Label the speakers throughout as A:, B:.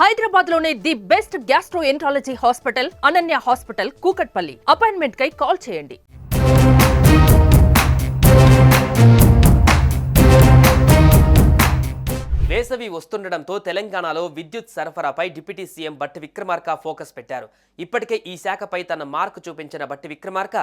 A: హైదరాబాద్లోనే the best gastroenterology hospital Ananya hospital Kukatpally. Appointment కై call చేయండి.
B: వేసవి వస్తుండటంతో తెలంగాణలో విద్యుత్ సరఫరాపై deputy CM Bhatti Vikramarka focus పెట్టారు. ఇప్పటికే ఈ శాఖపై తన మార్కు చూపించిన బట్టి విక్రమార్క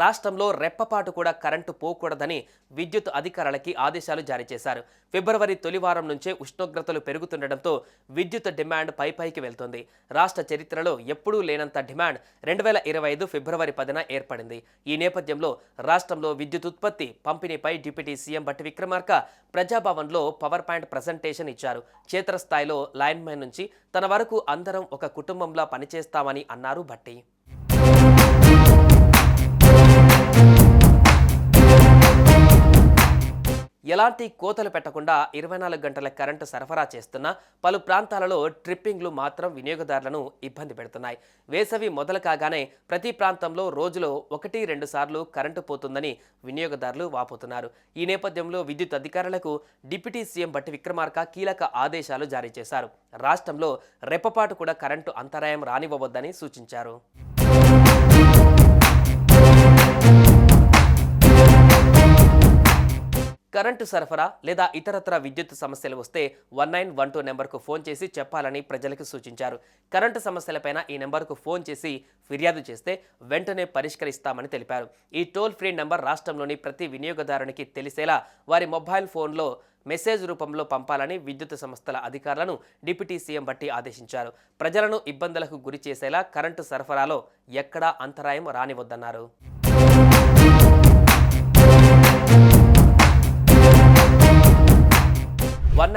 B: రాష్ట్రంలో రెప్పపాటు కూడా కరెంటు పోకూడదని విద్యుత్ అధికారులకి ఆదేశాలు జారీ చేశారు. ఫిబ్రవరి తొలి వారం నుంచే ఉష్ణోగ్రతలు పెరుగుతుండటంతో విద్యుత్ డిమాండ్ పైపైకి వెళ్తుంది. రాష్ట్ర చరిత్రలో ఎప్పుడూ లేనంత డిమాండ్ రెండు వేల ఇరవై ఐదు ఫిబ్రవరి పదిన ఏర్పడింది. ఈ నేపథ్యంలో రాష్ట్రంలో విద్యుత్ ఉత్పత్తి పంపిణీపై deputy C M Bhatti Vikramarka ప్రజాభవన్లో power point presentation ఇచ్చారు. క్షేత్రస్థాయిలో లైన్మెన్ నుంచి తన వరకు అందరం ఒక కుటుంబంలా పనిచేస్తామని అన్నారు భట్టి. ఎలాంటి కోతలు పెట్టకుండా ఇరవై నాలుగు గంటల కరెంటు సరఫరా చేస్తున్న పలు ప్రాంతాలలో ట్రిప్పింగ్లు మాత్రం వినియోగదారులను ఇబ్బంది పెడుతున్నాయి. వేసవి మొదలు కాగానే ప్రతి ప్రాంతంలో రోజులో ఒకటి రెండు సార్లు కరెంటు పోతుందని వినియోగదారులు వాపోతున్నారు. ఈ నేపథ్యంలో విద్యుత్ అధికారులకు డిప్యూటీ సీఎం బట్టి విక్రమార్క కీలక ఆదేశాలు జారీ చేశారు. రాష్ట్రంలో రెప్పపాటు కూడా కరెంటు అంతరాయం రానివ్వవద్దని సూచించారు. కరెంటు సరఫరా లేదా ఇతరత్ర విద్యుత్ సమస్యలు వస్తే వన్ నైన్ వన్ టూ నెంబర్కు ఫోన్ చేసి చెప్పాలని ప్రజలకు సూచించారు. కరెంటు సమస్యలపైన ఈ నెంబర్కు ఫోన్ చేసి ఫిర్యాదు చేస్తే వెంటనే పరిష్కరిస్తామని తెలిపారు. ఈ టోల్ ఫ్రీ నెంబర్ రాష్ట్రంలోని ప్రతి వినియోగదారునికి తెలిసేలా వారి మొబైల్ ఫోన్లో మెసేజ్ రూపంలో పంపాలని విద్యుత్ సంస్థల అధికారులను డిప్యూటీ సీఎం బట్టి ఆదేశించారు. ప్రజలను ఇబ్బందులకు గురి చేసేలా కరెంటు సరఫరాలో ఎక్కడా అంతరాయం రానివద్దన్నారు.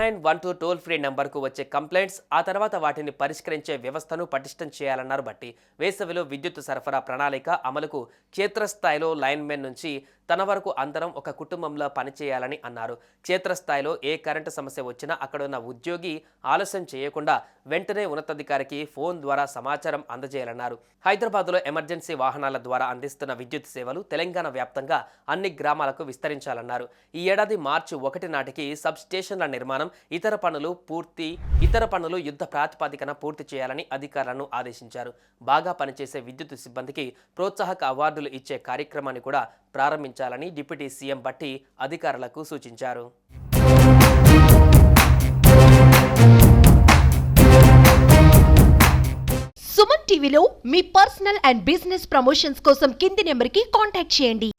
B: Nine one two toll free నెంబర్కు వచ్చే కంప్లైంట్స్ ఆ తర్వాత వాటిని పరిష్కరించే వ్యవస్థను పటిష్టం చేయాలన్నారు బట్టి వేసవిలో విద్యుత్ సరఫరా ప్రణాళిక అమలుకు క్షేత్రస్థాయిలో లైన్మెన్ నుంచి తన వరకు అందరం ఒక కుటుంబంలో పనిచేయాలని అన్నారు. క్షేత్రస్థాయిలో ఏ కరెంటు సమస్య వచ్చినా అక్కడున్న ఉద్యోగి ఆలస్యం చేయకుండా వెంటనే ఉన్నతాధికారికి ఫోన్ ద్వారా సమాచారం అందజేయాలన్నారు. హైదరాబాద్లో ఎమర్జెన్సీ వాహనాల ద్వారా అందిస్తున్న విద్యుత్ సేవలు తెలంగాణ వ్యాప్తంగా అన్ని గ్రామాలకు విస్తరించాలన్నారు. ఈ ఏడాది మార్చి ఒకటి నాటికి సబ్ స్టేషన్ల నిర్మాణం ఇతర పనులు పూర్తి ఇతర పనులు యుద్ధ ప్రాతిపదికన పూర్తి చేయాలని అధికారులను ఆదేశించారు. బాగా పనిచేసే విద్యుత్ సిబ్బందికి ప్రోత్సాహక అవార్డులు ఇచ్చే కార్యక్రమాన్ని కూడా ప్రారంభించారు. ప్రారంభించాలని డిప్యూటీ సీఎం బట్టి అధికారులకు సూచించారు.
C: సుమన్ టీవీలో మీ పర్సనల్ అండ్ బిజినెస్ ప్రమోషన్స్ కోసం కింది నెంబర్కి కాంటాక్ట్ చేయండి.